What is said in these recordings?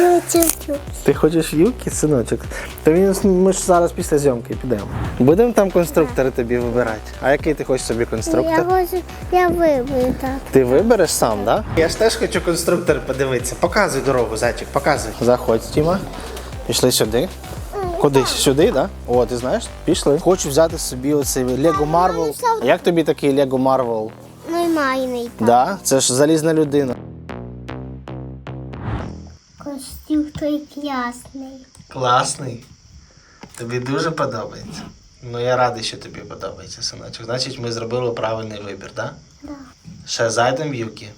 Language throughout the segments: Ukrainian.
Ну. Ти хочеш юки, синочок? То він ми ж зараз після зйомки підемо. Будемо там конструктори тобі вибирати. А який ти хочеш собі конструктор? Я хочу, я виберу так. Ти вибереш сам, так? Да? Я ж теж хочу конструктор подивитися. Показуй дорогу, зайчик, показуй. Заходь, Тіма. Пішли сюди. Кудись сюди, так? Да? О, ти знаєш? Пішли. Хочу взяти собі оцей Lego Marvel. Як тобі такий Lego Marvel? Нормальний так. Да? Це ж залізна людина. Конструктор класний. Класний. Тобі дуже подобається. Ну я радий, що тобі подобається, синочок. Значить, ми зробили правильний вибір, так? Да. Ще зайдемо в Юкі.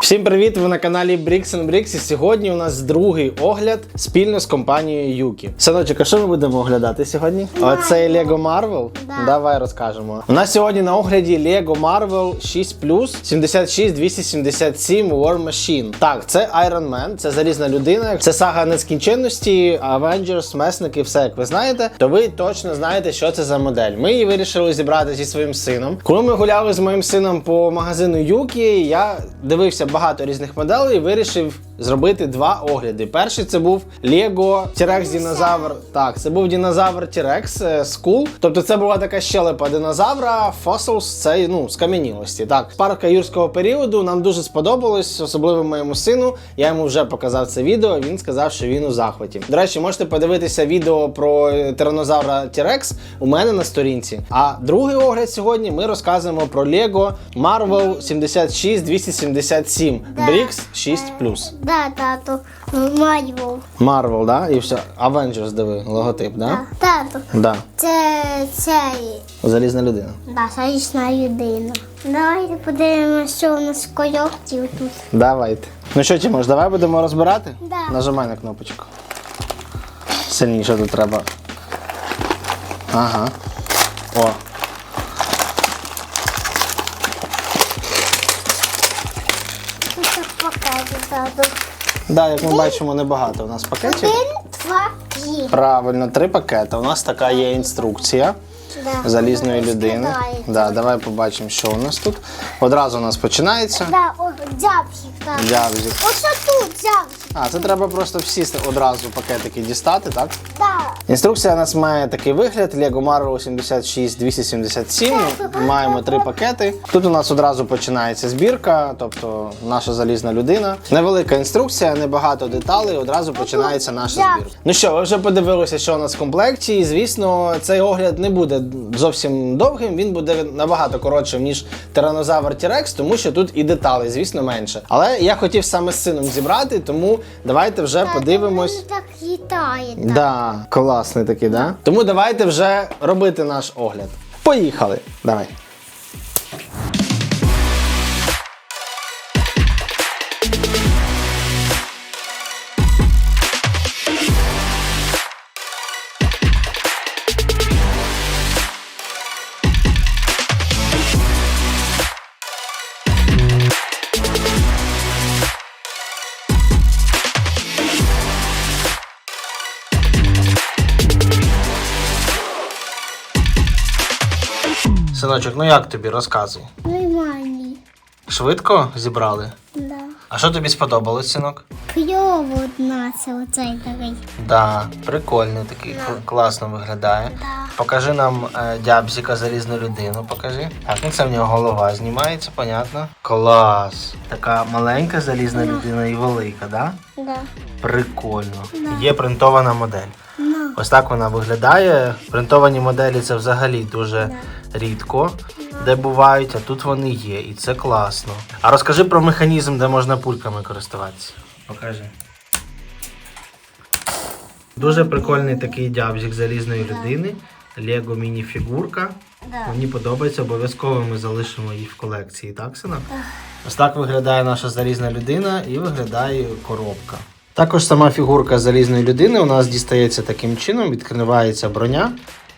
Всім привіт! Ви на каналі Bricks and Bricks і сьогодні у нас другий огляд спільно з компанією Юкі. Синочок, а що ми будемо оглядати сьогодні? Оцей Lego Marvel? Да. Давай розкажемо. У нас сьогодні на огляді Lego Marvel 6 76 277 War Machine. Так, це Iron Man, це залізна людина, це сага нескінченності, Avengers, месники, все як ви знаєте, то ви точно знаєте, що це за модель. Ми її вирішили зібрати зі своїм сином. Коли ми гуляли з моїм сином по магазину Юкі, я дивився багато різних моделей вирішив зробити два огляди. Перший це був Lego T-Rex динозавр. Так, це був динозавр T-Rex е, Skull. Тобто це була така щелепа динозавра. Fossils це ну, скам'янілості. Так, парка юрського періоду нам дуже сподобалось, особливо моєму сину. Я йому вже показав це відео. Він сказав, що він у захваті. До речі, можете подивитися відео про е, тиранозавра T-Rex у мене на сторінці. А другий огляд сьогодні ми розказуємо про Lego Marvel 76 277 Bricks 6 Да, тату, Марвел. Marvel, да? І все. Avengers, диви, логотип, да? Да. Тату, Да. це цей, Залізна людина. да, sarічна людина. Давайте подивимося, що у нас в коробці тут. Давайте. Ну що, Тімош, давай будемо розбирати? Да. Нажимай на кнопочку. Сильніше тут треба. Ага. О. Тут так. Да, як ми бачимо, небагато у нас пакетів. Один, два, три. Правильно, три пакети. У нас така є інструкція Да. залізної Воно людини. розкладається. Да, давай побачимо, що у нас тут. Одразу у нас починається. Да, о, дзябсик, так. Дзябзик. Ось тут дзябсик. А, це треба просто всі одразу пакетики дістати, так? Да. Інструкція у нас має такий вигляд: Lego Marvel 76 277. Ми Маємо три пакети. Тут у нас одразу починається збірка, тобто наша залізна людина. Невелика інструкція, небагато деталей. Одразу починається наша збірка. Ну що, ви вже подивилися, що у нас в комплекті. І звісно, цей огляд не буде зовсім довгим. Він буде набагато коротшим ніж тиранозавр T-Rex, тому що тут і деталей, звісно, менше. Але я хотів саме з сином зібрати, тому давайте вже подивимось. Він так літає. Так. Да, класний такий, да? Тому давайте вже робити наш огляд. Поїхали! Давай. Синочок, ну як тобі розказуй? Нормальний. Швидко зібрали? Да. А що тобі сподобалось, синок? Кльово одна це оцей такий. Да, прикольний такий, кл- класно виглядає. Да. Покажи нам е, дябзіка залізну людину, покажи. Так, ну це в нього голова знімається, понятно. Клас! Така маленька залізна людина і велика, да? Да. Прикольно. Є принтована модель. Ось так вона виглядає. Принтовані моделі це взагалі дуже рідко, де бувають, а тут вони є, і це класно. А розкажи про механізм, де можна пульками користуватися. Покажи. Дуже прикольний такий дябзик залізної людини. Лего міні-фігурка. Да. Мені подобається, обов'язково ми залишимо її в колекції, так, синок? Ось так виглядає наша залізна людина і виглядає коробка. Також сама фігурка залізної людини у нас дістається таким чином, відкривається броня.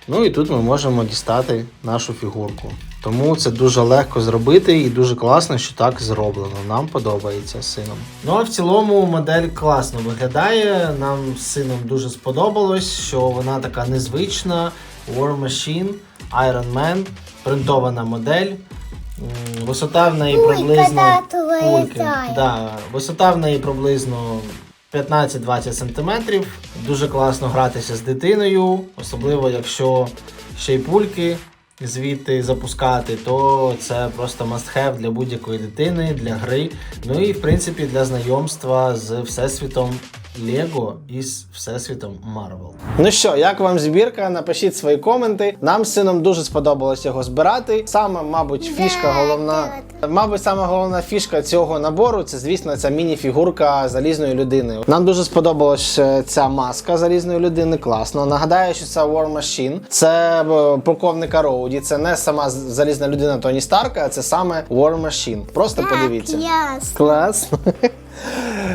Ну і тут ми можемо дістати нашу фігурку. Тому це дуже легко зробити і дуже класно, що так зроблено. Нам подобається з сином. Ну а в цілому модель класно виглядає. Нам з сином дуже сподобалось, що вона така незвична. War Machine, Iron Man, принтована модель. Висота в неї приблизно. тату Да. Висота в неї приблизно 15-20 см. Дуже класно гратися з дитиною, особливо якщо ще й пульки звідти запускати, то це просто must have для будь-якої дитини, для гри. Ну і в принципі для знайомства з всесвітом Лего і з всесвітом Марвел. Ну що, як вам збірка? Напишіть свої коменти. Нам з сином дуже сподобалось його збирати. Саме, мабуть, фішка головна. Мабуть, саме головна фішка цього набору це, звісно, ця міні-фігурка залізної людини. Нам дуже сподобалась е, ця маска залізної людини. Класно. Нагадаю, що це War Machine. Це е, полковника Роуді. Це не сама залізна людина Тоні Старка, а це саме War Machine. Просто подивіться. Ясно. Клас.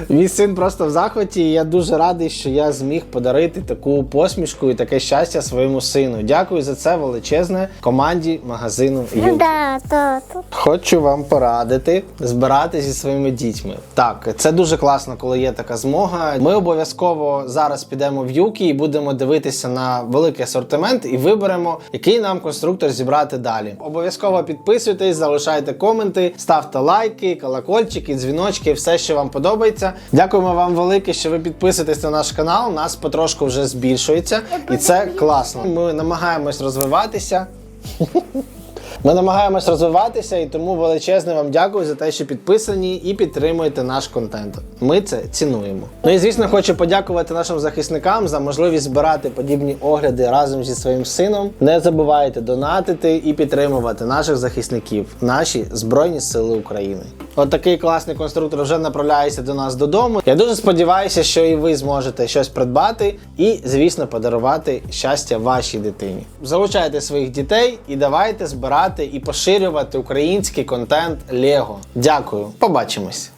Мій син просто в захваті, і я дуже радий, що я зміг подарити таку посмішку і таке щастя своєму сину. Дякую за це величезне команді магазину. Да, тату. Хочу вам порадити збирати зі своїми дітьми. Так, це дуже класно, коли є така змога. Ми обов'язково зараз підемо в Юкі і будемо дивитися на великий асортимент і виберемо, який нам конструктор зібрати далі. Обов'язково підписуйтесь, залишайте коменти, ставте лайки, колокольчики, дзвіночки, все, що вам подобається. Дякуємо вам велике, що ви підписуєтесь на наш канал. Нас потрошку вже збільшується, і це класно. Ми намагаємось розвиватися. Ми намагаємось розвиватися, і тому величезне вам дякую за те, що підписані і підтримуєте наш контент. Ми це цінуємо. Ну і звісно, хочу подякувати нашим захисникам за можливість збирати подібні огляди разом зі своїм сином. Не забувайте донатити і підтримувати наших захисників, наші збройні сили України. От класний конструктор вже направляється до нас додому. Я дуже сподіваюся, що і ви зможете щось придбати і, звісно, подарувати щастя вашій дитині. Залучайте своїх дітей і давайте збирати і поширювати український контент Лего. Дякую, побачимось.